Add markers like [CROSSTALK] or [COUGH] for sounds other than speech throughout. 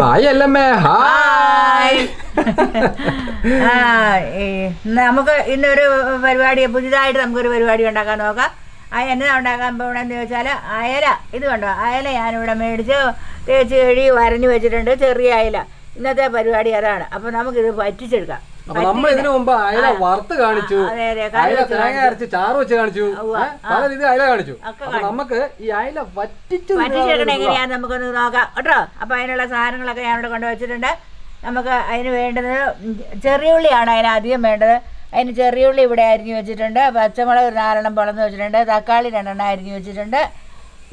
Bye അല്ലമ്മേ hi ആ നമുക്ക് ഇന്നൊരു പരിപാടി പുതിയതായിട്ട് നമുക്കൊരു പരിപാടി ഉണ്ടാക്കാൻ നോക്കാം. ആ എന്നതാ ഉണ്ടാക്കാൻ പോകണമെന്ന് ചോദിച്ചാൽ അയല. ഇത് കണ്ടോ? അയല ഞാനിവിടെ മേടിച്ച് തേച്ച് കഴുകി വരഞ്ഞു വെച്ചിട്ടുണ്ട് ചെറിയ അയല. ഇന്നത്തെ പരിപാടി അതാണ്. അപ്പോൾ നമുക്കിത് പറ്റിച്ചെടുക്കാം. അപ്പൊ നമ്മൾ ഇതിനു മുമ്പ് അയല വറുത്ത് കാണിച്ചു. അയല തേങ്ങ അരച്ച് ചാറ് വെച്ച് കാണിച്ചു. പല രീതി അയല കാണിച്ചു. അപ്പൊ നമുക്ക് ഈ അയല വറ്റിച്ചു എങ്ങനെയാന്ന് നമുക്കൊന്ന് നോക്കാം. കേട്ടോ? അപ്പോൾ അതിനുള്ള സാധനങ്ങളൊക്കെ ഞാൻ ഇവിടെ കൊണ്ടുവച്ചിട്ടുണ്ട് നമുക്ക് അതിന് വേണ്ടത് ചെറിയ ഉള്ളിയാണ് അതിന് അധികം വേണ്ടത്. അതിന് ചെറിയ ഉള്ളി ഇവിടെ അരിഞ്ഞു വെച്ചിട്ടുണ്ട്. പച്ചമുളക് ഒരു നാലെണ്ണം പൊളന്ന് വെച്ചിട്ടുണ്ട്. തക്കാളി രണ്ടെണ്ണം അരിഞ്ഞു വെച്ചിട്ടുണ്ട്.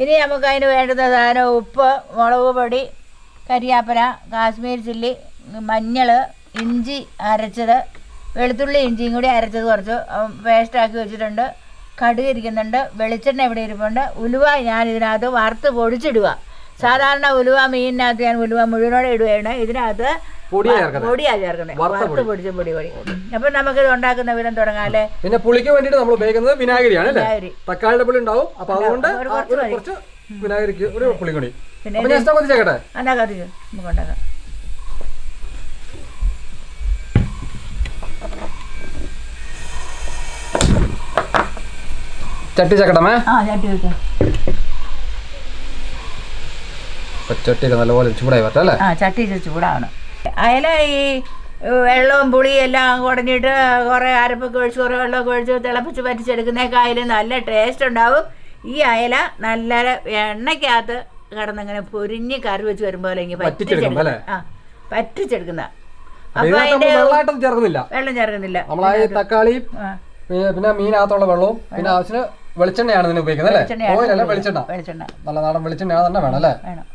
ഇനി നമുക്ക് അതിന് വേണ്ടുന്ന സാധനം ഉപ്പ് മുളക് പൊടി കരിയാപ്പന കാശ്മീർ ചില്ലി മഞ്ഞൾ ഇഞ്ചി അരച്ചത് വെളുത്തുള്ളി ഇഞ്ചിയും കൂടി അരച്ചത് കുറച്ച് പേസ്റ്റാക്കി വെച്ചിട്ടുണ്ട്. കടുക് ഇരിക്കുന്നുണ്ട്. വെളിച്ചെണ്ണ ഇവിടെ ഇരിപ്പുണ്ട്. ഉലുവ ഞാൻ ഇതിനകത്ത് വറുത്ത് പൊടിച്ചിടുക. സാധാരണ ഉലുവ മീനിനകത്ത് ഞാൻ ഉലുവ മുഴുവനോടെ ഇടുകയാണ്. ഇതിനകത്ത് പൊടിയാ ചേർക്കുന്നത്. വറുത്ത പൊടിച്ച പൊടി പൊടി. അപ്പൊ നമുക്ക് ഇത് ഉണ്ടാക്കുന്ന വിധം തുടങ്ങാം അല്ലേ? പിന്നെ പുളിക്ക് വേണ്ടിട്ട് നമ്മൾ ഉപയോഗിക്കുന്നത് വിനാഗിരിയാണ് വിനാഗിരി. തക്കാളിയുടെ പുളി ഉണ്ടാവും. അപ്പൊ അതുകൊണ്ട് കുറച്ച് വിനാഗിരിക്ക് ഒരു പുളി കൂടി. പിന്നെ കത്തിച്ചേക്കട്ടെ എന്നാ കത്തിച്ചു നമുക്ക് ഉണ്ടാക്കാം. ചട്ടി ചക്കടമേ ചട്ടിയൊക്കെ നല്ലപോലെ ചൂടായി അല്ലേ? ചട്ടി ചൂടാവണം. അയല ഈ വെള്ളവും പുളിയും എല്ലാം കുടഞ്ഞിട്ട് കുറേ അരപ്പൊക്കെ ഒഴിച്ച് കുറേ വെള്ളമൊക്കെ ഒഴിച്ച് തിളപ്പിച്ച് പറ്റിച്ചെടുക്കുന്നേക്കായാലും നല്ല ടേസ്റ്റ് ഉണ്ടാവും. ഈ അയല നല്ല എണ്ണയ്ക്കകത്ത് കിടന്നിങ്ങനെ പൊരിഞ്ഞ് കറി വെച്ച് വരുമ്പോൾ ഇങ്ങനെ? ആ പറ്റിച്ചെടുക്കുന്ന. അപ്പൊ അപ്പൊ അതിന്റെ നമ്മൾ ചേർക്കുന്നില്ല. വെള്ളം ചേർക്കുന്നില്ല. പിന്നെ മീനകത്തുള്ള വെള്ളവും പിന്നെ ആവശ്യത്തിന് വെളിച്ചെണ്ണയാണ് ഇതിന് ഉപയോഗിക്കുന്നത് അല്ലേ? വെളിച്ചെണ്ണയാണ് ഓയിലല്ല വെളിച്ചെണ്ണ. വെളിച്ചെണ്ണ. നല്ല നാടൻ വെളിച്ചെണ്ണ തന്നെ വേണം അല്ലേ? വേണം.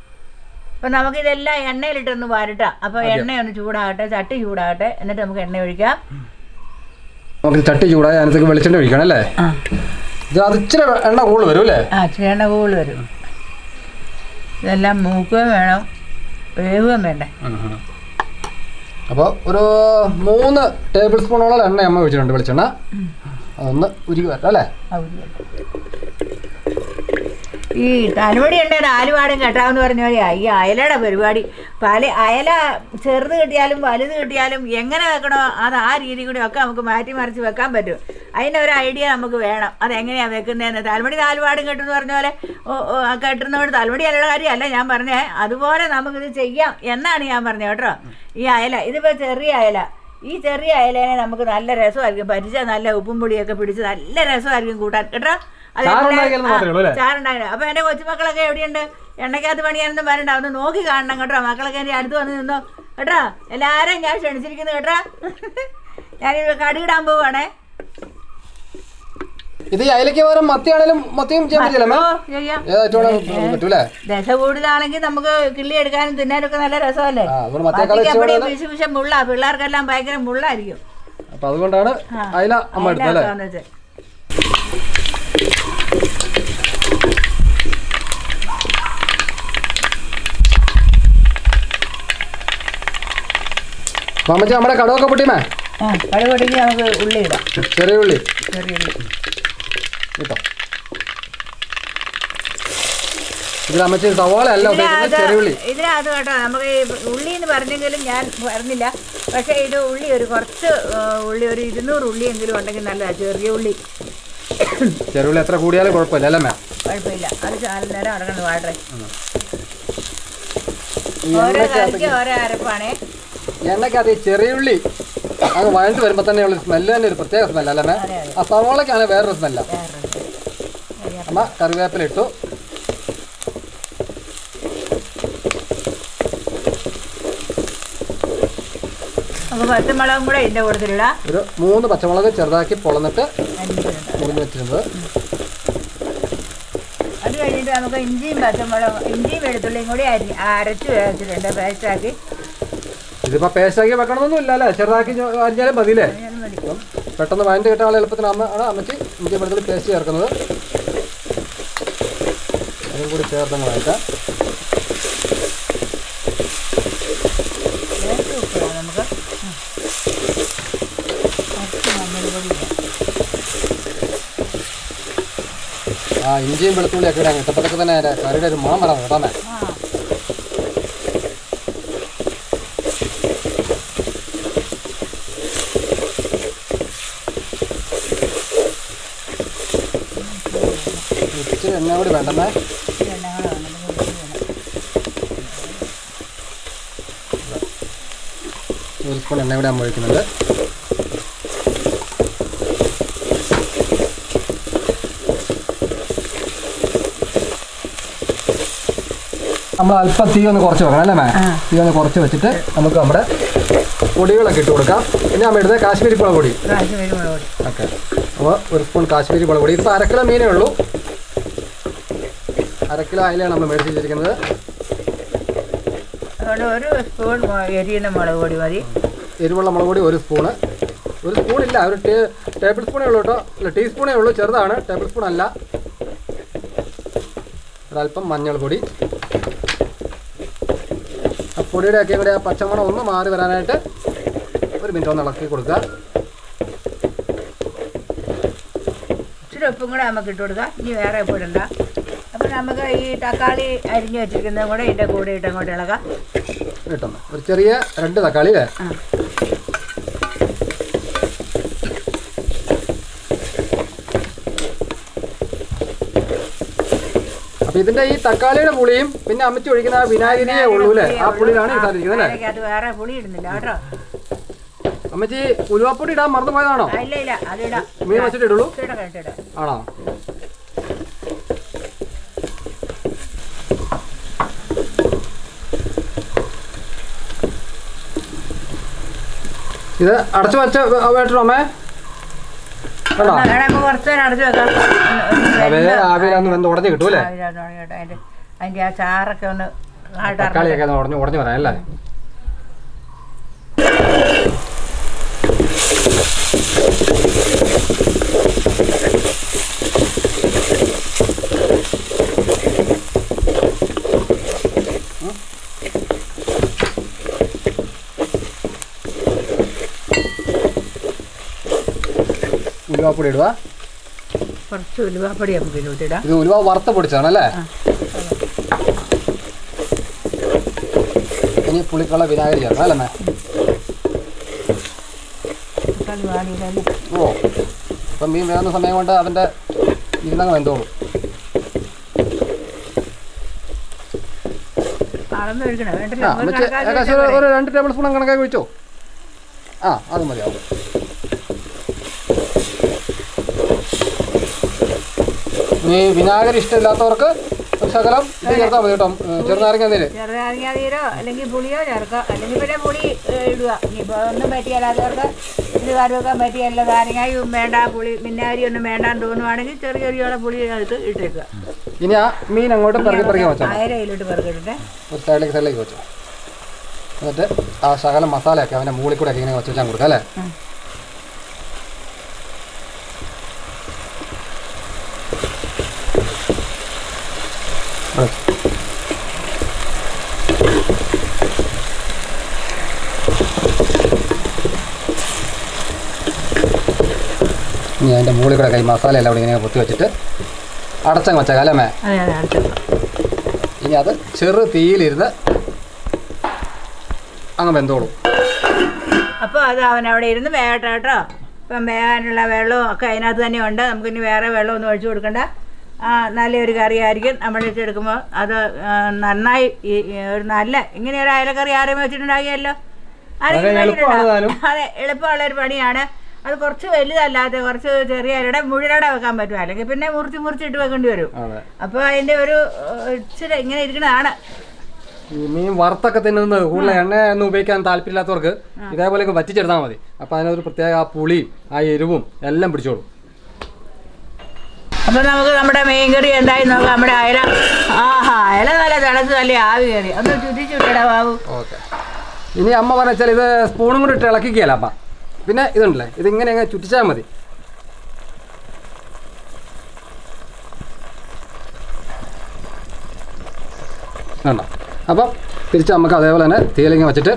അപ്പം നമുക്കിതെല്ലാം എണ്ണയിലിട്ടൊന്ന് വരട്ടാം. അപ്പോൾ ഒന്ന് ചൂടാകട്ടെ ചട്ടി ചൂടാകട്ടെ. എന്നിട്ട് നമുക്ക് എണ്ണ ഒഴിക്കാം. നമുക്ക് ചട്ടി ചൂടായി അതിനകത്തേക്ക് വെളിച്ചെണ്ണ ഒഴിക്കണം അല്ലേ? ആ. ഇത് അത് ഇച്ചിരി എണ്ണ കൂടുതൽ വരും അല്ലേ? ആ ഇച്ചിരി എണ്ണ കൂടുതൽ വരും. ഇതെല്ലാം മൂക്കുകയും വേണം. വേവുകയും വേണ്ടേ? അപ്പോൾ ഒരു മൂന്ന് ടേബിൾ സ്പൂണോളം എണ്ണ അമ്മ ഒഴിച്ചിട്ടുണ്ട് വെളിച്ചെണ്ണ. അതൊന്ന് ഉരുകി വരട്ടെ അല്ലേ? ഈ തലമുടി ഉണ്ടെങ്കിൽ നാലുപാടും കെട്ടാമെന്ന് പറഞ്ഞ പോലെ ഈ അയലയുടെ പരിപാടി. പല അയല ചെറുത് കിട്ടിയാലും വലുത് കിട്ടിയാലും എങ്ങനെ വെക്കണോ അത് ആ രീതി കൂടി ഒക്കെ നമുക്ക് മാറ്റി മറിച്ച് വെക്കാൻ പറ്റും. അതിന്റെ ഒരു ഐഡിയ നമുക്ക് വേണം. അത് എങ്ങനെയാണ് വെക്കുന്നതെന്ന്. തലമുടി നാലുപാടും കെട്ടുമെന്ന് പറഞ്ഞ പോലെ കെട്ടുന്നതുകൊണ്ട് തലമുടി അയലയുടെ കാര്യമല്ല ഞാൻ പറഞ്ഞേ. അതുപോലെ നമുക്കിത് ചെയ്യാം എന്നാണ് ഞാൻ പറഞ്ഞത് കേട്ടോ. ഈ അയല ഇതിപ്പോൾ ചെറിയ അയല. ഈ ചെറിയ അയലേനെ നമുക്ക് നല്ല രസമായിരിക്കും. പരിച നല്ല ഉപ്പും പൊടിയൊക്കെ പിടിച്ച് നല്ല രസമായിരിക്കും കൂട്ടാൻ. കേട്ടോ? ചാറുണ്ടായിരുന്നു അപ്പൊ എന്റെ കൊച്ചുമക്കളൊക്കെ എവിടെയുണ്ട്? എണ്ണയ്ക്കകത്ത് പണിയാനൊന്നും വരണ്ട. ഒന്ന് നോക്കി കാണണം കേട്ടോ. മക്കളൊക്കെ എന്റെ അടുത്ത് വന്ന് നിന്നോ. കേട്ടോ? എല്ലാരും ഞാൻ ക്ഷണിച്ചിരിക്കുന്നു കേട്ടോ. [LAUGHS] ഞാനിവിടെ കടിയിടാൻ പോവാണേ. ഇത് അയലക്ക് അയലയ്ക്ക് പകരം മത്തിയാണേലും മത്തിയും ചെയ്യാൻ പറ്റില്ല പറ്റൂലേ ദശ കൂടുതലാണെങ്കിൽ നമുക്ക് കിള്ളി എടുക്കാനും തിന്നാനും നല്ല രസമല്ലേ? മുള്ള പിള്ളേർക്കെല്ലാം ഭയങ്കര മുള്ളായിരിക്കും. അപ്പൊ അതുകൊണ്ടാണ് അയല അമ്മ എടുത്തല്ലേ അമ്മച്ചി നമ്മുടെ കടവൊക്കെ പൊട്ടിമേ നമുക്ക് ഉള്ളി ഇടാം. ചെറിയ ഉള്ളി. ചെറിയ ഉള്ളി. കേട്ടോ. ഇതിൽ അമ്മച്ചി സവാള അല്ല ഉള്ളി ഇതിനകത്ത് കേട്ടോ നമുക്ക് ഉള്ളി എന്ന് പറഞ്ഞെങ്കിലും ഞാൻ പറഞ്ഞില്ല. പക്ഷേ ഇത് ഉള്ളി ഒരു കുറച്ച് ഉള്ളി ഒരു ഇരുന്നൂറ് ഉള്ളിയെങ്കിലും ഉണ്ടെങ്കിൽ നല്ലതാണ് ചെറിയ ഉള്ളി. ചെറിയ ഉള്ളി എത്ര കൂടിയാലും കുഴപ്പമില്ല അല്ലേ മാം കുഴപ്പമില്ല. അത് ചാല നേരം അടങ്ങുന്നു വാടേ ഈ ഓരോ കറിക്ക് ഓരോ അരപ്പാണേ. എണ്ണയ്ക്കകത്ത് ഈ ചെറിയ ഉള്ളി അങ്ങ് വഴണ്ട് വരുമ്പോൾ തന്നെ ഉള്ള സ്മെല്ല് തന്നെ ഒരു പ്രത്യേക സ്മെല്ല് അല്ലേ മാം അതെ, അതെ. ആ സവാളയ്ക്കാണ് വേറൊരു സ്മെല്ല അമ്മ കറിവേപ്പില ഇട്ടു. പച്ചമുളകും കൂടെ ഇതിന്റെ കൂട്ടത്തിലിടാം ഒരു മൂന്ന് പച്ചമുളക് ചെറുതാക്കി പൊളന്നിട്ട് മുറിഞ്ഞ് വെച്ചിരുന്നത്. അത് കഴിഞ്ഞിട്ട് നമുക്ക് ഇഞ്ചിയും പച്ചമുളകും ഇഞ്ചിയും വെളുത്തുള്ളിയും കൂടി അരി അരച്ച് വെച്ചിട്ടുണ്ട് പേസ്റ്റാക്കി ഇതിപ്പോ പേസ്റ്റാക്കി വെക്കണമെന്നൊന്നും ഇല്ല അല്ലേ ചെറുതാക്കി അരിഞ്ഞാലും മതി. പെട്ടെന്ന് വഴണ്ട് കിട്ടാനുള്ള എളുപ്പത്തിന് അമ്മ ആണ് അമ്മച്ചി ഇഞ്ചി വെളുത്തുള്ളി പേസ്റ്റ് ചേർക്കുന്നത്. അതും കൂടി ചേർത്തങ്ങൾ വഴറ്റാം നമുക്ക്. ആ ഇഞ്ചിയും വെളുത്തുള്ളിയൊക്കെ ഇടാൻ ഇട്ടപ്പോഴൊക്കെ തന്നെ കറിയുടെ ഒരു മണം വരാൻ കേട്ടോ അമ്മേ. ആ ഇച്ചിരി എണ്ണ കൂടി വേണ്ടെന്നേ. ഇച്ചിരി എണ്ണ കൂടെ വേണം, നമുക്ക് പൊടി വേണം. ഒരു സ്പൂൺ എണ്ണ കൂടി നമ്മൾ ഒഴിക്കുന്നുണ്ട് നമ്മൾ അല്പം തീ ഒന്ന് കുറച്ച് വെക്കണം അല്ലേ മാം. തീ ഒന്ന് കുറച്ച് വെച്ചിട്ട് നമുക്ക് നമ്മുടെ പൊടികളൊക്കെ ഇട്ട് കൊടുക്കാം. പിന്നെ നമ്മൾ ഇടുന്നത് കാശ്മീരി മുളക് പൊടി. പ്രാവശ്യം വരുമ്പോൾ ഓക്കെ. അപ്പോൾ ഒരു സ്പൂൺ കാശ്മീരി മുളക് പൊടി. ഇതിപ്പോൾ അരക്കിലോ മീനേ ഉള്ളൂ. അരക്കിലോ അയിലാണ് നമ്മൾ മേടിച്ച് വെച്ചിരിക്കുന്നത് ഒരു സ്പൂൺ എരിയുന്ന മുളക് പൊടി മതി. എരിവുള്ള മുളക് പൊടി ഒരു സ്പൂണ്. ഒരു സ്പൂൺ ഇല്ല ഒരു ടേബിൾ സ്പൂണേ ഉള്ളൂ കേട്ടോ. അല്ല ടീസ്പൂണേ ഉള്ളൂ ചെറുതാണ്. ടേബിൾ സ്പൂൺ അല്ല ഒരല്പം മഞ്ഞൾ പൊടി. ആ പൊടിയുടെ ഒക്കെ കൂടെ ആ പച്ചമണം ഒന്ന് മാറി വരാനായിട്ട് ഒരു മിനിറ്റ് ഒന്ന് ഇളക്കി കൊടുക്കുക. ഇച്ചിരി ഉപ്പും കൂടെ നമുക്ക് ഇട്ട് കൊടുക്കാം. ഇനി വേറെ അപ്പം നമുക്ക് ഈ തക്കാളി അരിഞ്ഞ് വെച്ചിരിക്കുന്നത് കൂടെ ഇതിന്റെ കൂടെ ഇട്ട് അങ്ങോട്ട് ഇളകാം. കിട്ടുന്നു ഒരു ചെറിയ രണ്ട് തക്കാളി അല്ലേ ഇതിന്റെ അപ്പോൾ ഇതിന്റെ ഈ തക്കാളിയുടെ പുളിയും പിന്നെ അമ്മച്ചി ഒഴിക്കുന്ന ആ വിനാഗിരിയേ ഉള്ളൂ അല്ലേ? ആ പുളിയിലാണ് ഈ സാധിക്കുന്നത് അല്ലേ? വേറെ പുളി ഇടുന്നില്ല കേട്ടോ. അമ്മച്ചി ഉലുവാപ്പൊടി ഇടാൻ മറന്നു പോയതാണോ ഇല്ല ഇല്ല. മീൻ വെച്ചിട്ട് ഇടുള്ളൂ? ആണോ ഇത് അടച്ചു വെച്ച വേട്ടോ അമ്മേ വേണോ എന്നാ, നമുക്ക് കുറച്ച് നേരം അടച്ചു വെക്കാം ഒന്ന് ഒന്ന് അവേ അടച്ചു വെച്ച വെന്ത് ഉടഞ്ഞു കിട്ടും അല്ലേ? അതിന്റെ ആ ചാറൊക്കെ ഒന്ന് തക്കാളിയൊക്കെ ഉടഞ്ഞു ഉടഞ്ഞു ഉടഞ്ഞ് വരാം അല്ലേ? ഉലുവാപ്പൊടി ഇടുക കുറച്ച് ഉലുവാപ്പൊടി നമുക്ക് ഇതിലോട്ടിടാം ഇത് ഉലുവ വറുത്ത പൊടിച്ചാണല്ലേ. ഇനി പുളിക്കുള്ള വിനാഗിരി ചേർക്കണം അല്ലേ ഓ അപ്പം മീൻ വേകുന്ന സമയം കൊണ്ട് അതിന്റെ ഇരുന്നങ്ങ് വെന്തോളൂ. ഒരു രണ്ട് ടേബിൾ സ്പൂൺ കണക്കാക്കി ഒഴിച്ചോ ആ അത് മതിയാവും. ഇനി വിനാഗിരി ഇഷ്ടമില്ലാത്തവർക്ക് ശകലം ചേർത്താൽ മതി കേട്ടോ. ചെറുനാരങ്ങ നീര് ചെറുനാരങ്ങ നീരോ അല്ലെങ്കിൽ പുളിയോ ചേർക്കാം അല്ലെങ്കിൽ പിന്നെ പുളി ഇടുക. ഇനിയിപ്പോൾ ഒന്നും പറ്റിയല്ലാത്തവർക്ക് ഇത് കറിവെക്കാൻ പറ്റിയല്ല. നാരങ്ങയും വേണ്ട പുളി മിന്നാരി ഒന്നും വേണ്ടാന്ന് തോന്നുവാണെങ്കിൽ ചെറിയ ചെറിയ പുളി എടുത്ത് ഇട്ടേക്കുക. ഇനി ആ മീൻ അങ്ങോട്ട് പിറകെ പിറകെ വെച്ചാൽ. അയരയിലോട്ട് പെറുക്കിട്ടെ ഒരു സൈഡിലേക്ക് സൈഡിലേക്ക് വെച്ചോ. എന്നിട്ട് ആ ശകലം മസാലയൊക്കെ അവന്റെ മൂളിക്കൂടെ കൂടെ ഒക്കെ ഇങ്ങനെ വെച്ച് വെച്ചാൽ കൊടുക്കാം അല്ലേ? ഇനി അതിന്റെ മുകളിൽ കൂടെ കൈ മസാല എല്ലാം കൂടി ഇങ്ങനെ പൊത്തി വെച്ചിട്ട് അടച്ചങ്ങ് വെച്ചേക്കാം അല്ലേ മേ ഇനി അത് ചെറു തീയിലിരുന്ന് അങ്ങ് വെന്തോളൂ. അപ്പോൾ അത് അവൻ അവിടെ ഇരുന്ന് വേകട്ടെ കേട്ടോ. ഇപ്പം വേകാനുള്ള വെള്ളവും ഒക്കെ അതിനകത്ത് തന്നെ ഉണ്ട്. നമുക്കിനി വേറെ വെള്ളമൊന്നും ഒഴിച്ചു കൊടുക്കണ്ട. നല്ലൊരു കറിയായിരിക്കും. നമ്മൾ ഇട്ടെടുക്കുമ്പോൾ അത് നന്നായി ഒരു നല്ല ഇങ്ങനെ ഒരു അയലക്കറി ആരും വെച്ചിട്ടുണ്ടാകിയല്ലോ. അതെ എളുപ്പമുള്ള ഒരു പണിയാണ്. അത് കുറച്ച് വലുതല്ലാത്ത കുറച്ച് ചെറിയ അരിയുടെ മുഴുവടെ വെക്കാൻ പറ്റും. അല്ലെങ്കിൽ പിന്നെ മുറിച്ച് മുറിച്ചിട്ട് വെക്കേണ്ടി വരും. അപ്പൊ അപ്പോൾ അതിന്റെ ഒരു ഇച്ചിരി ഇങ്ങനെ ഇരിക്കുന്നതാണ്. മീൻ വറുത്തൊക്കെ തിന്നുന്നത് കൂടുതൽ എണ്ണ ഒന്നും ഉപയോഗിക്കാൻ താല്പര്യമില്ലാത്തവർക്ക് ഇതേപോലെ വറ്റിച്ചെടുത്താൽ മതി. അപ്പോൾ അതിനൊരു പ്രത്യേക ആ പുളിയും ആ എരിവും എല്ലാം പിടിച്ചോളും. അപ്പോൾ നമുക്ക് നമ്മുടെ മീൻ കറി ഉണ്ടായി. നോക്കാം നമ്മുടെ അയല. ആഹാ അയല നല്ല തിളച്ച് നല്ല ആവി കയറി. ഒന്ന് ചുറ്റിച്ചു വിട്ടടാ ബാബു. ഇനി അമ്മ പറഞ്ഞാൽ ഇത് സ്പൂണും കൂടി ഇട്ട് ഇളക്കിക്കുകയല്ല അപ്പ പിന്നെ ഇതുണ്ടല്ലേ? ഇതിങ്ങനെ അങ്ങ് ചുറ്റിച്ചാൽ മതി. വേണ്ട അപ്പം തിരിച്ച് നമുക്ക് അതേപോലെ തന്നെ തീലിങ്ങ് വെച്ചിട്ട്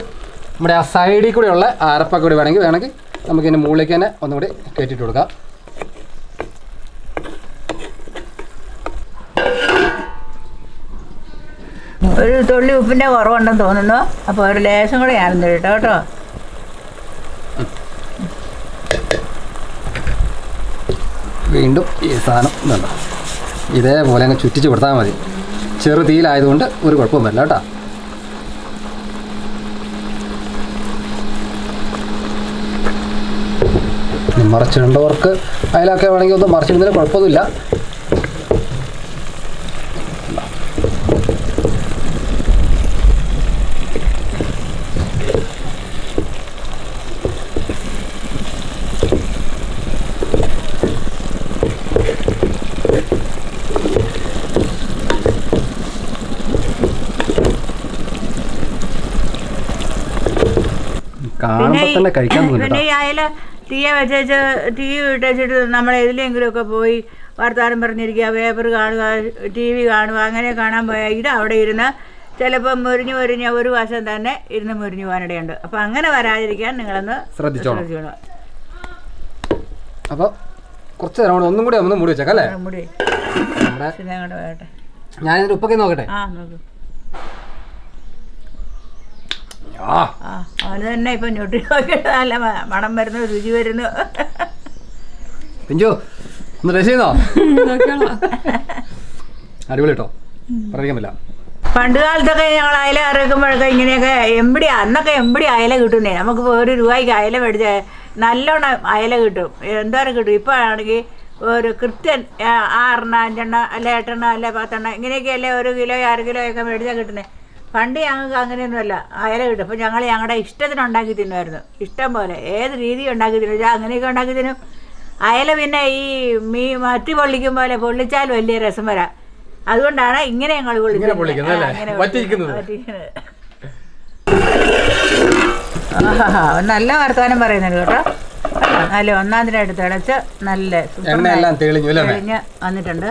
നമ്മുടെ ആ സൈഡിൽ കൂടെയുള്ള അരപ്പൊക്കെ കൂടി വേണമെങ്കിൽ വേണമെങ്കിൽ നമുക്ക് ഇതിന്റെ മുകളിലേക്ക് തന്നെ ഒന്നും കൂടി കയറ്റിയിട്ട് കൊടുക്കാം. ഒരു തുള്ളി ഉപ്പിന്റെ കുറവുണ്ടെന്ന് തോന്നുന്നു. അപ്പോൾ ഒരു ലേശം കൂടെ ഞാനും കേട്ടോ കേട്ടോ. വീണ്ടും ഈ സാധനം ഇതുണ്ട് ഇതേപോലെ അങ്ങ് ചുറ്റിച്ച് കൊടുത്താൽ മതി. ചെറു തീയിലായതുകൊണ്ട് ഒരു കുഴപ്പമൊന്നുമില്ല കേട്ടോ. മറിച്ചിടേണ്ടവർക്ക് അതിലൊക്കെ വേണമെങ്കിൽ ഒന്ന് മറച്ചിടുന്നതിന് കുഴപ്പമൊന്നുമില്ല. തന്നെ കഴിക്കാൻ പിന്നെ ഈ അയല തീയ വെച്ചേച്ച് തീ ഇട്ടേച്ചിട്ട് നമ്മൾ എതിലെങ്കിലുമൊക്കെ പോയി വർത്താനം പറഞ്ഞിരിക്കുക പേപ്പർ കാണുക ടി വി കാണുക അങ്ങനെ കാണാൻ പോയാൽ ഇത് അവിടെ ഇരുന്ന് ചിലപ്പോൾ മുരിഞ്ഞു മുരിഞ്ഞ ഒരു വശം തന്നെ ഇരുന്ന് മുരിഞ്ഞു പോകാനിടയുണ്ട്. അപ്പം അങ്ങനെ വരാതിരിക്കാൻ നിങ്ങളൊന്ന് ശ്രദ്ധിച്ചോണം. അപ്പോൾ കുറച്ച് നേരം കൂടെ ഒന്നും കൂടി ഒന്ന് മുടി വെച്ചേക്കാം അല്ലേ? മുടി നമ്മുടെ ഞാനിതിന്റെ ഉപ്പൊക്കെ നോക്കട്ടെ? ആ നോക്കൂ ആ ആ അവന് തന്നെ ഇപ്പൊ ഞൊട്ടി നല്ല മണം വരുന്നു രുചി വരുന്നു. പിഞ്ചു ഒന്ന് ടേസ്റ്റ് ചെയ്യുന്നോ? അടിപൊളി കേട്ടോ. പറയാൻ പറ്റില്ല പണ്ട് കാലത്തൊക്കെ ഞങ്ങൾ അയല ഇറക്കുമ്പോഴൊക്കെ ഇങ്ങനെയൊക്കെ എമ്പടി അന്നൊക്കെ എമ്പടി അയല കിട്ടുന്നേ. നമുക്ക് ഒരു രൂപയ്ക്ക് അയല മേടിച്ച് നല്ലോണം അയല കിട്ടും. എന്തോരം കിട്ടും. ഇപ്പോൾ ആണെങ്കിൽ ഒരു കൃത്യൻ ആറെണ്ണ അഞ്ചെണ്ണ അല്ലെ എട്ടെണ്ണ അല്ലെ പത്തെണ്ണ ഇങ്ങനെയൊക്കെ അല്ലേ ഒരു കിലോ അര കിലോ ഒക്കെ മേടിച്ചാൽ കിട്ടുന്നത് പണ്ട് ഞങ്ങൾക്ക് അങ്ങനെയൊന്നുമല്ല. അയല കിട്ടും. അപ്പോൾ ഞങ്ങൾ ഞങ്ങളുടെ ഇഷ്ടത്തിന് ഉണ്ടാക്കി തിന്നുമായിരുന്നു. ഇഷ്ടം പോലെ. ഏത് രീതി ഉണ്ടാക്കി തിന്നു? അങ്ങനെയൊക്കെ ഉണ്ടാക്കി തിന്നും. അയല പിന്നെ ഈ മീ മത്തി പൊള്ളിക്കും പോലെ പൊള്ളിച്ചാൽ വലിയ രസം വരാം. അതുകൊണ്ടാണ് ഇങ്ങനെ ഞങ്ങൾ നല്ല വർത്തമാനം പറയുന്നുണ്ട് കേട്ടോ. നല്ല ഒന്നാം തിരി എടുത്ത് അടച്ച് നല്ല? തെളിഞ്ഞ് വന്നിട്ടുണ്ട്.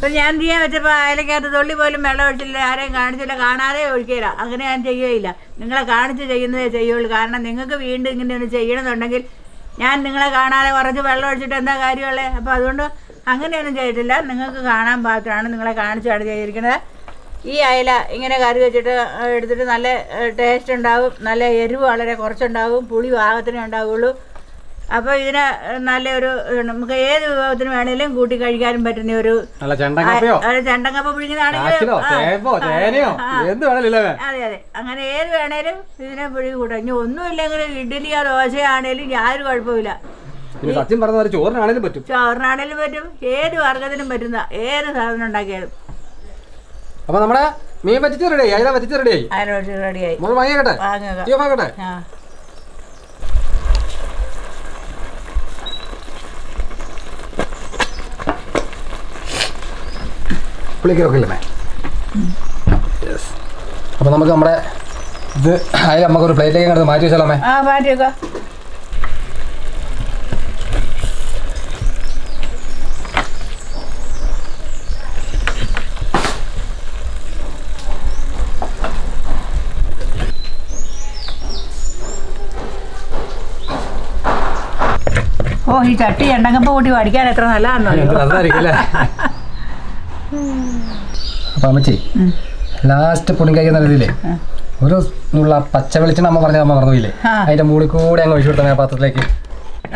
ഇപ്പൊ ഞാൻ ചെയ്യാൻ വെച്ചപ്പോൾ അയലക്കകത്ത് തൊള്ളി പോലും വെള്ളം ഒഴിച്ചില്ല ആരെയും കാണിച്ചില്ല കാണാതെ ഒഴിക്കില്ല. അങ്ങനെ ഞാൻ ചെയ്യുകയില്ല. നിങ്ങളെ കാണിച്ച് ചെയ്യുന്നതേ ചെയ്യുള്ളൂ. കാരണം നിങ്ങൾക്ക് വീണ്ടും ഇങ്ങനെ ഒന്ന് ചെയ്യണമെന്നുണ്ടെങ്കിൽ ഞാൻ നിങ്ങളെ കാണാതെ കുറച്ച് വെള്ളം ഒഴിച്ചിട്ട് എന്താ കാര്യമുള്ളത് അപ്പോൾ അതുകൊണ്ട് അങ്ങനെയൊന്നും ചെയ്തിട്ടില്ല. നിങ്ങൾക്ക് കാണാൻ പാകത്തിനാണ് നിങ്ങളെ കാണിച്ചാണ് ചെയ്തിരിക്കുന്നത്. ഈ അയല ഇങ്ങനെ കറി വെച്ചിട്ട് എടുത്തിട്ട് നല്ല ടേസ്റ്റ് ഉണ്ടാവും. നല്ല എരിവ് വളരെ കുറച്ചുണ്ടാവും. പുളി പാകത്തിനേ ഉണ്ടാവുള്ളൂ. അപ്പോൾ ഇതിന് നല്ലൊരു നമുക്ക് ഏത് വിഭവത്തിന് വേണേലും കൂട്ടി കഴിക്കാനും പറ്റുന്ന ഒരു ചെണ്ടക്കപ്പ പിഴിഞ്ഞതാണെങ്കിൽ അതെ അതെ. അങ്ങനെ ഏത് വേണേലും ഇതിനെ പിഴുകി കൂട്ടാം. ഇനി ഒന്നുമില്ലെങ്കിൽ ഇഡ്ഡലിയോ ദോശയാണേലും യാതൊരു കുഴപ്പമില്ല സത്യം പറഞ്ഞ ചോറിനാണേലും പറ്റും. ചോറിനാണേലും പറ്റും. ഏത് വർഗത്തിനും പറ്റുന്ന ഏത് സാധനം ഉണ്ടാക്കിയാലും. അപ്പൊ നമ്മുടെ മീൻ പറ്റിച്ച് റെഡിയായി അതിനെ പറ്റിച്ച് റെഡിയായി റെഡിയായി നമ്മൾ വാങ്ങിക്കട്ടെ പുളിക്കറൊക്കെ ഇല്ലേ യെസ് അപ്പോൾ നമുക്ക് നമ്മുടെ ഇത് അതിൽ നമുക്കൊരു പ്ലേറ്റിലേക്ക് കണ്ടത് മാറ്റി വെച്ചാലേ ആ മാറ്റി വെക്കാം. ഓ ഈ ചട്ടി എണ്ണക്കപ്പ കൂട്ടി പഠിക്കാൻ എത്ര നല്ലതാണെന്നോ രസമായിരിക്കും അല്ലേ? അപ്പം അമ്മച്ചി ലാസ്റ്റ് പുളിങ്കായ്ക്ക് നൽകിയില്ലേ ഒരു നുള്ള പച്ച വെളിച്ചെണ്ണ അമ്മ പറഞ്ഞ അമ്മ പറഞ്ഞില്ലേ. അതിന്റെ മുകളിൽ കൂടെ അങ്ങ് ഒഴിച്ചു കൊടുത്ത പാത്രത്തിലേക്ക്.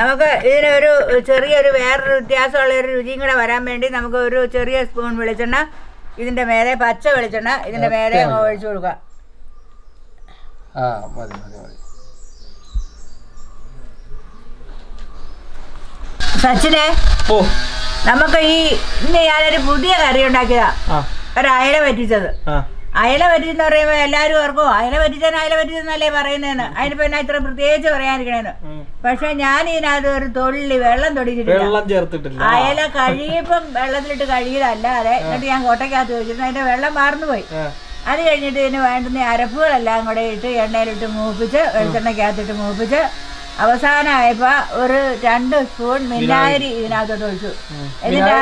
നമുക്ക് ഇതിനൊരു ചെറിയൊരു വേറൊരു വ്യത്യാസമുള്ള ഒരു രുചിയും കൂടെ വരാൻ വേണ്ടി നമുക്ക് ഒരു ചെറിയ സ്പൂൺ വെളിച്ചെണ്ണ ഇതിന്റെ മേലെ പച്ച വെളിച്ചെണ്ണ ഇതിന്റെ മേലെ അങ്ങ് ഒഴിച്ചു കൊടുക്കുക. ആ മതി മതി മതി. സച്ചിനെ ഓ. നമുക്ക് ഈ ഇന്ന് ഞാനൊരു പുതിയ കറി ഉണ്ടാക്കിയതാ. ആ. ഒരു അയല പറ്റിച്ചത് അയല പറ്റിച്ചെന്ന് പറയുമ്പോ എല്ലാരും ഓർക്കും അയല പറ്റിച്ചാൽ അയല പറ്റിച്ചെന്നല്ലേ പറയുന്നതെന്ന് അതിന് പിന്നെ ഇത്ര പ്രത്യേകിച്ച് പറയാനിരിക്കണേന്ന് പക്ഷെ ഞാൻ ഇതിനകത്ത് ഒരു തൊള്ളി വെള്ളം തൊടിച്ചിട്ടില്ല. അയല കഴുകിയപ്പം വെള്ളത്തിലിട്ട് കഴുകിയതല്ലാതെ എന്നിട്ട് ഞാൻ കോട്ടയ്ക്കകത്ത് വെച്ചിരുന്നു. അതിന്റെ വെള്ളം മാർന്നു പോയി അത് കഴിഞ്ഞിട്ട് ഇതിന് വേണ്ടുന്ന അരപ്പുകളെല്ലാം കൂടെ ഇട്ട് എണ്ണയിലിട്ട് മൂപ്പിച്ച് വെളിച്ചെണ്ണയ്ക്കകത്തിട്ട് മൂപ്പിച്ച് അവസാനമായപ്പോ ഒരു രണ്ട് സ്പൂൺ മിനാരി ഇതിനകത്തോട്ട് ഒഴിച്ചു. എന്നിട്ട്.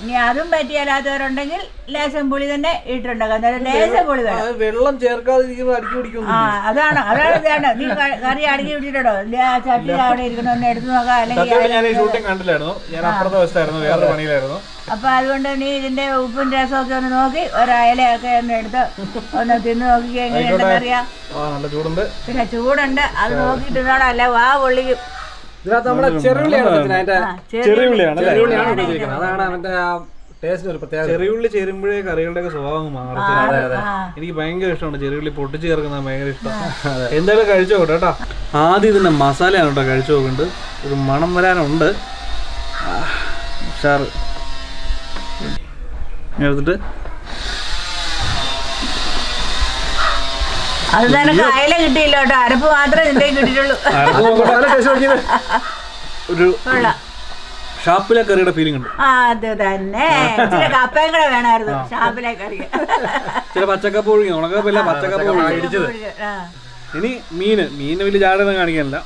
ഇനി അതും പറ്റിയല്ലാത്തവരുണ്ടെങ്കിൽ ലേശം പുളി തന്നെ ഇട്ടുണ്ടാക്കാം അന്നേരം ലേശം പുളി വേണം. വെള്ളം കുടിക്കുന്നു ആ അതാണ്. അതാണ് ഇതാണ്. നീ കറി അടുക്കി വിട്ടിട്ടോ ചട്ടി അവിടെ ഇരിക്കണം? ഒന്ന് എടുത്തു നോക്കാം. അല്ലെങ്കിൽ ഞാൻ ഈ ഷൂട്ടിംഗ് കണ്ടില്ലായിരുന്നു. ഞാൻ അപ്പുറത്തെ വേറൊരു പണിയിലായിരുന്നു. അപ്പൊ അതുകൊണ്ട് നീ ഇതിന്റെ ഉപ്പും രസമൊക്കെ ഒന്ന് നോക്കി ഒരയലയൊക്കെ ഒന്ന് എടുത്ത് ഒന്ന് തിന്ന് നോക്കി എങ്ങനെയുണ്ടെന്ന് അറിയാം. നല്ല ചൂടുണ്ട്. പിന്നെ ചൂടുണ്ട് അത് നോക്കിയിട്ട് അല്ല വാ പൊള്ളിക്കും. ഇതിനകത്ത് നമ്മുടെ അതാണ് അവന്റെ ആ ടേസ്റ്റിന് ഒരു പ്രത്യേകത. ചെറിയുള്ളി ചേരുമ്പോഴേ കറികളുടെ ഒക്കെ സ്വഭാവം മാറും. എനിക്ക് ഭയങ്കര ഇഷ്ടമാണ് ചെറിയുള്ളി പൊട്ടിച്ച് ചേർക്കുന്നത്. ഭയങ്കര ഇഷ്ടമാണ് എന്തായാലും കഴിച്ചു നോക്കട്ടെ കേട്ടോ. ആദ്യം ഇതിന്റെ മസാലയാണ് കേട്ടോ കഴിച്ചു നോക്കുന്നുണ്ട് ഒരു മണം വരാനുണ്ട്. ഉഷാറ്. എടുത്തിട്ട്. അത് നിനക്ക് അയല കിട്ടിയില്ല കേട്ടോ. അരപ്പ് മാത്രമേ നിന്റെ കിട്ടിയിട്ടുള്ളൂ. ഒരു ഷാപ്പിലെ കറിയുടെ ഫീലിംഗ് ഉണ്ട്. അത് തന്നെ. ഇച്ചിരി കപ്പയും കൂടെ വേണമായിരുന്നു. ഷാപ്പിലെ കറി ചില പച്ചക്കപ്പ് ഒഴുകി ഉണക്കപ്പില്ല പച്ചക്കപ്പ് ഒഴുകി ഇനി മീന്. മീന് വലിയ ജാടൊന്നും കാണിക്കാനില്ല.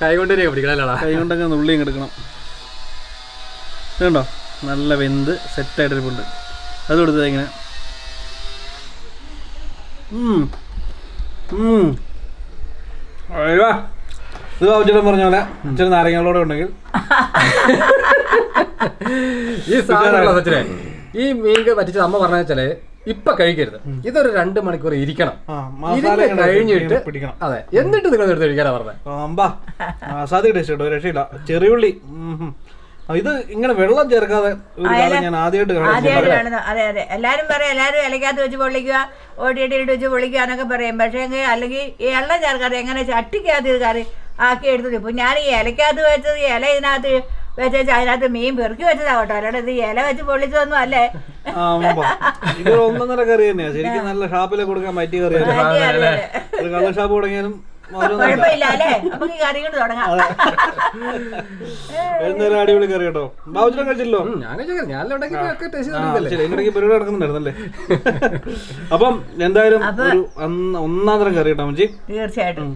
കൈ കൊണ്ട് പിടിക്കണല്ലോടാ കൈ കൊണ്ടൊക്കെ നുള്ളിയും എടുക്കണം. നല്ല വെന്ത് സെറ്റായിട്ടിരിപ്പുണ്ട് അത് കൊടുത്തത് ഇങ്ങനെ. ഇത് ബാബുച്ചേട്ടൻ പറഞ്ഞ പോലെ ഇച്ചിരി നാരങ്ങളോടെ ഉണ്ടെങ്കിൽ. ഈ സാധനങ്ങളാ സച്ചിനെ ഈ മീൻ പറ്റിച്ചത് അമ്മ പറഞ്ഞ വെച്ചാൽ ഇപ്പൊ കഴിക്കരുത്. ഇതൊരു രണ്ട് മണിക്കൂർ ഇരിക്കണം. ഇരുന്ന് കഴിഞ്ഞിട്ട് പിടിക്കണം. അതെ എന്നിട്ട് നിങ്ങൾ എടുത്ത് കഴിക്കാനാ പറഞ്ഞത്. രക്ഷയില്ല. ചെറിയുള്ളി. ഇത് ഇങ്ങനെ വെള്ളം ചേർക്കാതെ ഞാൻ ആദ്യമായിട്ട് ആദ്യമായിട്ട് കാണുന്നു അതെ അതെ. എല്ലാരും പറയും എല്ലാരും ഇലക്കകത്ത് വെച്ച് പൊള്ളിക്കുക ഓടിയിട്ടിട്ട് വെച്ച് പൊള്ളിക്കുക എന്നൊക്കെ പറയും. പക്ഷേ അല്ലെങ്കിൽ ഈ എള്ളം ചേർക്കാതെ എങ്ങനെ ചട്ടിക്കകത്ത് ഇത് കറി ആക്കി എടുത്തത് ഇപ്പൊ ഞാൻ ഈ ഇലക്കകത്ത് വെച്ചത് ഇല ഇതിനകത്ത് വെച്ച് അതിനകത്ത് മീൻ പെറുക്കി വെച്ചതാ കേട്ടോ. അല്ലാണ്ട് ഇത് ഇല വെച്ച് പൊള്ളിച്ചതൊന്നും അല്ലേ? ഇത് ഒന്നൊന്നര കറി തന്നെയാ. ശരിക്കും നല്ല ഷാപ്പിലെ കൊടുക്കാൻ പറ്റിയ കറിയാണ്. ഒരു കള്ള ഷാപ്പ് തുടങ്ങിയാലും കുഴപ്പമില്ല അല്ലേ നമുക്ക് ഈ കറി കൊണ്ട് തുടങ്ങാം. എന്തായാലും അടിപൊളി കറി കേട്ടോ. കഴിച്ചില്ലോ ഞാൻ പരിപാടി നടക്കുന്നുണ്ടായിരുന്നല്ലേ? [LAUGHS] അപ്പം എന്തായാലും ഒരു അന്ന- ഒന്നാം തരം കറി കേട്ടോ അമ്മച്ചി. തീർച്ചയായിട്ടും.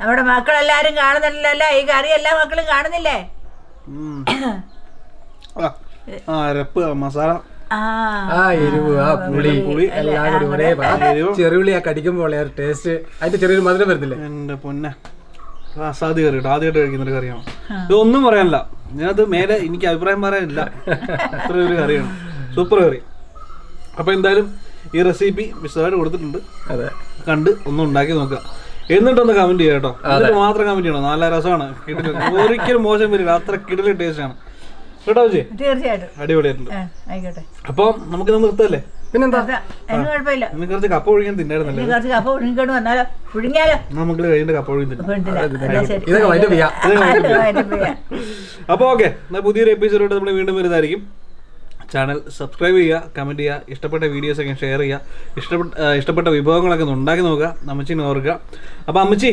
നമ്മുടെ മക്കളെല്ലാരും കാണുന്നില്ലല്ലോ ഈ കറി എല്ലാ മക്കളും കാണുന്നില്ലേ? അരപ്പ് മസാല. ആ. എരിവ് ആ പുളി. പുളി, എല്ലാം കൂടി ഒരേ ചെറുപുളി ആ കടിക്കുമ്പോൾ ആ ടേസ്റ്റ് അതിന്റെ ചെറിയൊരു മധുരം വരുന്നില്ലേ? എന്റെ പൊന്നെ. അസാധ്യ കറി കേട്ടോ. ആദ്യമായിട്ട് കഴിക്കുന്ന ഒരു കറിയാണ്. ഇതൊന്നും പറയാനില്ല. ഞാനത് മേലെ എനിക്ക് അഭിപ്രായം പറയാനില്ല. അത്ര ഒരു കറിയാണ്. സൂപ്പർ കറി. അപ്പൊ എന്തായാലും ഈ റെസിപ്പി വിശദമായിട്ട് കൊടുത്തിട്ടുണ്ട്. അതെ. കണ്ട് ഒന്ന് ഉണ്ടാക്കി നോക്കുക. എന്നിട്ടൊന്ന് കമന്റ് ചെയ്യാം കേട്ടോ. എന്നിട്ട് മാത്രം കമന്റ് ചെയ്യണം. നല്ല രസമാണ്. കിടിലൻ ഒരിക്കലും മോശം വരില്ല. അത്ര കിടലി ടേസ്റ്റ് ആണ്. കേട്ടോ ചേച്ചി തീർച്ചയായിട്ടും. അടിപൊളിയായിട്ടുണ്ട്. ആയിക്കോട്ടെ. അപ്പം നമുക്ക് നിർത്തല്ലേ? പിന്നെന്താ? കുഴപ്പമില്ല. കുറച്ച് കപ്പ തിന്നായിരുന്നല്ലേ. ഇനി കുറച്ച് കപ്പ വന്നാലോ? നമുക്ക് കപ്പ തിന്നാം. അപ്പോൾ ഓക്കെ പുതിയൊരു എപ്പിസോഡായിട്ട് നമ്മൾ വീണ്ടും വരുന്നതായിരിക്കും. ചാനൽ സബ്സ്ക്രൈബ് ചെയ്യുക കമന്റ് ചെയ്യുക ഇഷ്ടപ്പെട്ട വീഡിയോസൊക്കെ ഷെയർ ചെയ്യുക ഇഷ്ടപ്പെട്ട ഇഷ്ടപ്പെട്ട വിഭവങ്ങളൊക്കെ ഒന്ന് ഉണ്ടാക്കി നോക്കുക അമ്മച്ചിനെ ഓർക്കുക. അപ്പൊ അമ്മച്ചി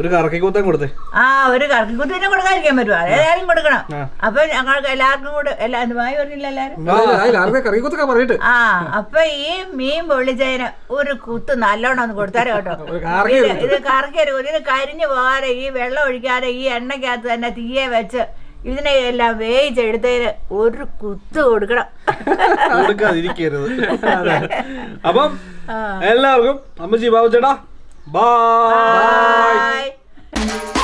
ഒരു കറക്കിക്കൂത്തം കൊടുത്തേ. ആ ഒരു കറക്കി കുത്തിനെ കൊടുക്കാതിരിക്കാൻ പറ്റുമോ? കൊടുക്കണം. അപ്പൊ ഞങ്ങൾക്ക് എല്ലാവർക്കും കൂടെ എല്ലാ മായി പറഞ്ഞില്ല എല്ലാരും ആർക്കെ കറി കുത്തൊക്കെ പറഞ്ഞിട്ട്. ആ അപ്പൊ ഈ മീൻ പൊള്ളിച്ചതിന് ഒരു കുത്ത് നല്ലോണം ഒന്ന് കൊടുത്താലോ കേട്ടോ? [LAUGHS] ഒരു കറക്കി ഇത് ഇത് കറക്കരുത് ഇത് കരിഞ്ഞു പോകാതെ ഈ വെള്ളം ഒഴിക്കാതെ ഈ എണ്ണയ്ക്കകത്ത് തന്നെ തീയെ വെച്ച് ഇതിനെ എല്ലാം വേവിച്ചെടുത്തതിന് ഒരു കുത്ത് കൊടുക്കണം. കൊടുക്കാതിരിക്കരുത്. അപ്പം എല്ലാവർക്കും അമ്മച്ചി ബാബു ചേട്ടാ ബായ്. Bye.